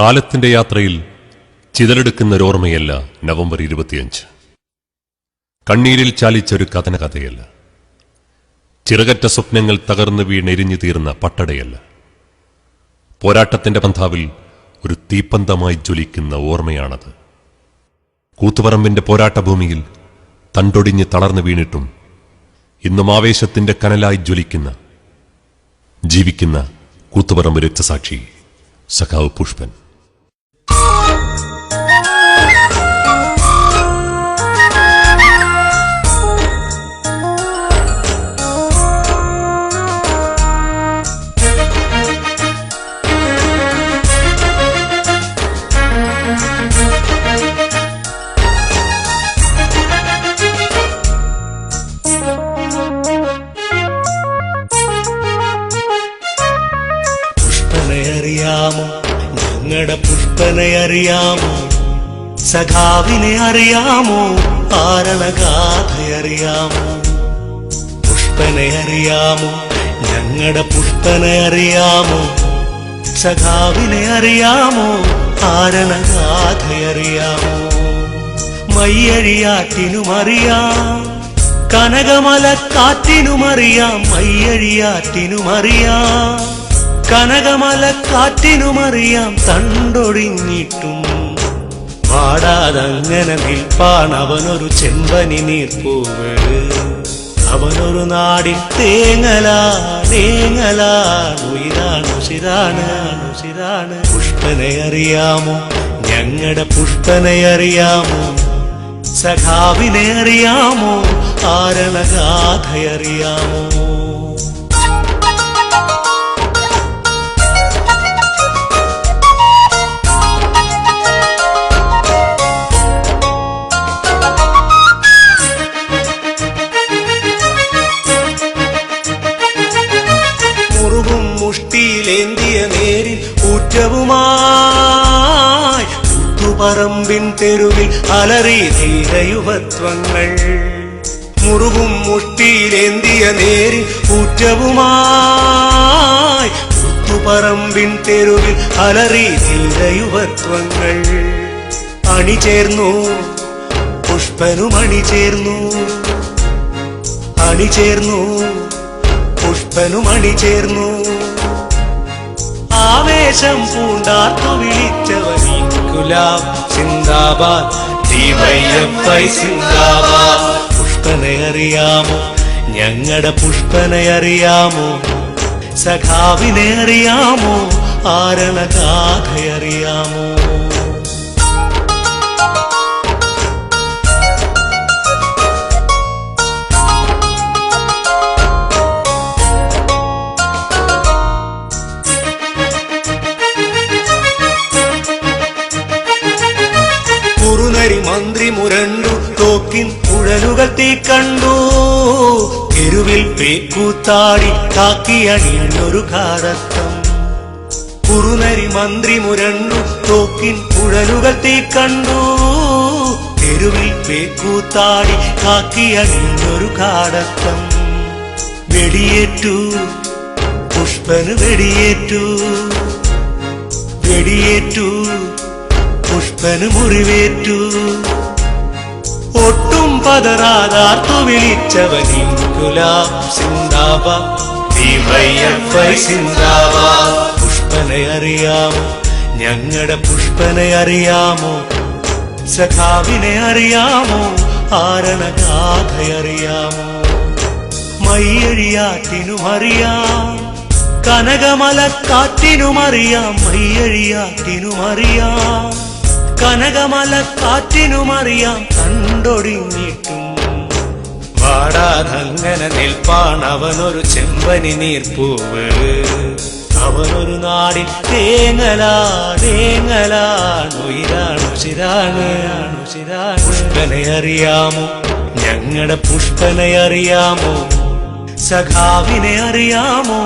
കാലത്തിന്റെ യാത്രയിൽ ചിതലെടുക്കുന്ന ഒരോർമ്മയല്ല നവംബർ ഇരുപത്തിയഞ്ച്. കണ്ണീരിൽ ചാലിച്ചൊരു കഥന കഥയല്ല ചിറകറ്റ സ്വപ്നങ്ങൾ തകർന്നു വീണെരിഞ്ഞു തീർന്ന പട്ടടയല്ല. പോരാട്ടത്തിന്റെ പന്ഥാവിൽ ഒരു തീപ്പന്തമായി ജ്വലിക്കുന്ന ഓർമ്മയാണത്. കൂത്തുപറമ്പിന്റെ പോരാട്ടഭൂമിയിൽ തണ്ടൊടിഞ്ഞ് തളർന്നു വീണിട്ടും ഇന്നും ആവേശത്തിന്റെ കനലായി ജ്വലിക്കുന്ന ജീവിക്കുന്ന കൂത്തുപറമ്പ് രക്തസാക്ഷി സഖാവ് പുഷ്പൻ. പുഷ്പനെ അറിയാമോ? സഖാവിനെ അറിയാമോ? ആരണഗാഥയറിയാമോ പുഷ്പനെ അറിയാമോ? ഞങ്ങളുടെ പുഷ്പനെ അറിയാമോ? സഖാവിനെ അറിയാമോ? ആരണഗാഥയറിയാമോ മയ്യഴിയാറ്റിനുമറിയാം കനകമലക്കാറ്റിനുമറിയാം മയ്യഴിയാറ്റിനുമറിയാം കനകമലക്കാറ്റിനുമറിയാം തണ്ടൊടിഞ്ഞിട്ടും. പാടാതങ്ങനെ നിൽപ്പാൻ അവനൊരു ചെമ്പനി നീർപ്പൂവ് അവനൊരു നാടിൽ തേങ്ങലാ തേങ്ങലാ ഉയിരാണ് പുഷ്പനെ അറിയാമോ? ഞങ്ങളുടെ പുഷ്പനെ അറിയാമോ? സഖാവിനെ അറിയാമോ? ആരണഗാഥയറിയാമോ ഊറ്റവുമായി പറമ്പിൻ തെരുവിൽ അലറി തീരയുവത്വങ്ങൾ മുറിവും മുട്ടിയിലേന്തിയ നേരിൽ ഊറ്റവുമായി പറമ്പിൻ തെരുവിൽ അലറി തീരയുവത്വങ്ങൾ അണിചേർന്നു പുഷ്പനും അണിചേർന്നു അണിചേർന്നു പുഷ്പനും അണിചേർന്നു ആവേശം പൂണ്ടാർത്തു വിളിച്ചവൻ. ഗുലാബ് സിന്ദാബാദ് ദീപയ്യപ്പൈ സിന്ദാബാദ് പുഷ്പനെ അറിയാമോ? ഞങ്ങളുടെ പുഷ്പനെ അറിയാമോ? സഖാവിനെ അറിയാമോ? ആരണഗാഥയറിയാമോ കുറുനരി തോക്കിൻ കുഴലുകൾ തീ കണ്ടു. തെരുവിൽ പേക്കൂത്താടി കാക്കി അണിഞ്ഞൊരു കാരത്തം കുറുനരി മന്ത്രി മുരണ്ടു തോക്കിൻ കുഴലുകൾ തീ കണ്ടു. തെരുവിൽ പേക്കൂത്താടി കാക്കി അണിഞ്ഞൊരു കാടത്തം വെടിയേറ്റു പുഷ്പന് വെടിയേറ്റു. വെടിയേറ്റു പുഷ്പന് മുറിവേറ്റു. ഒട്ടും പതറാതാർത്തു വിളിച്ചവൻ പുഷ്പനെ അറിയാമോ? ഞങ്ങളുടെ പുഷ്പനെ അറിയാമോ? സഖാവിനെ അറിയാമോ? ആരണഗാഥയറിയാമോ മയ്യഴിയാറ്റിനും അറിയാം കനകമലക്കാറ്റിനും അറിയാം മയ്യഴിയാറ്റിനും അറിയാം. കനകമലക്കാറ്റിനും കാറ്റിനുമറിയാം കണ്ടൊടിഞ്ഞിട്ടും വാടാതങ്ങനെ നിൽപ്പാൻ അവനൊരു ചെമ്പനി നീർപ്പൂവ്. അവനൊരു നാടിൽ തേങ്ങലാ തേങ്ങലാണ് ഉയിരാണ് ഉശിരാണ് ഉശിരാണ് പുഷ്പനെ അറിയാമോ? ഞങ്ങളുടെ പുഷ്പനെ അറിയാമോ? സഖാവിനെ അറിയാമോ?